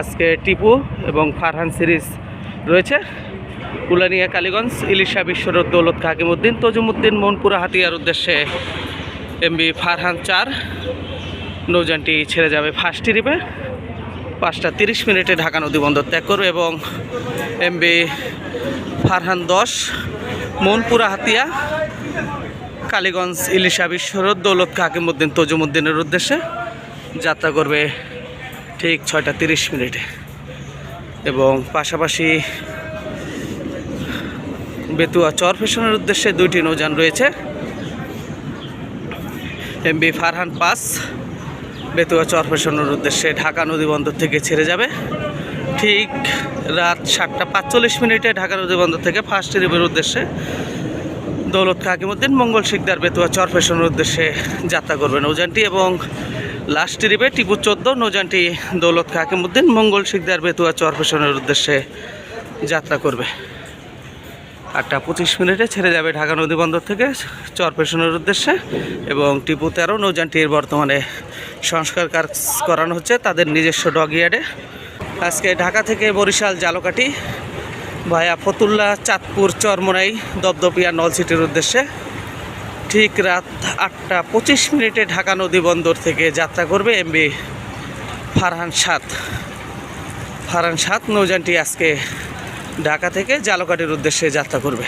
আজকে টিপু এবং ফারহান সিরিজ রয়েছে। উলানিয়া কালীগঞ্জ, ইলিশা বিশ্বরোড, দৌলত হাকিমুদ্দিন তজুমুদ্দিন, মনপুরা, হাতিয়ার উদ্দেশ্যে এমবি ফারহান চার। নৌযানটি ছেড়ে যাবে ফার্স্ট ট্রিপে। পাঁচটা তিরিশ মিনিটে ঢাকা নদী বন্দর ত্যাগ করবে এবং এমবি ফারহান দশ, মনপুরা, হাতিয়া, কালীগঞ্জ, ইলিশা বিশ্বরোড, দৌলত হাকিমুদ্দিন তজুমুদ্দিনের উদ্দেশ্যে যাত্রা করবে ঠিক ছয়টা তিরিশ মিনিটে। এবং পাশাপাশি বেতুয়া চর ফেশনের উদ্দেশ্যে দুইটি নৌযান রয়েছে। এমবি ফারহান পাস বেতুয়া চর ফেশনের উদ্দেশ্যে ঢাকা নদী বন্দর থেকে ছেড়ে যাবে। ঠিক রাত সাতটা পাঁচচল্লিশ মিনিটে ঢাকা নদী বন্দর থেকে ফার্স্ট ট্রিপের উদ্দেশ্যে দৌলত হাকিমুদ্দিন মঙ্গল শিকদার বেতুয়া চর ফেশনের উদ্দেশ্যে যাত্রা করবে নৌযানটি এবং লাস্ট ট্রিপে টিপু চোদ্দ নৌযানটি দৌলত হাকিমুদ্দিন মঙ্গল শিকদার বেতুয়া চর ফেশনের উদ্দেশ্যে যাত্রা করবে। আটটা পঁচিশ মিনিটে ছেড়ে যাবে ঢাকা নদী বন্দর থেকে চর ফেশনের উদ্দেশ্যে এবং টিপু তেরো নৌযানটির বর্তমানে সংস্কার কাজ করানো হচ্ছে তাদের নিজস্ব ডগ ইয়ার্ডে। আজকে ঢাকা থেকে বরিশাল জালকাটি ভায়া ফতুল্লা চাঁদপুর চরমোনাই দপদপিয়া নলসিটির উদ্দেশ্যে ঠিক রাত আটটা পঁচিশ মিনিটে ঢাকা নদী বন্দর থেকে যাত্রা করবে এমবি ফারহান সাত ফারহান সাত নৌজানটি আজকে ঢাকা থেকে জালকাটির উদ্দেশ্যে যাত্রা করবে।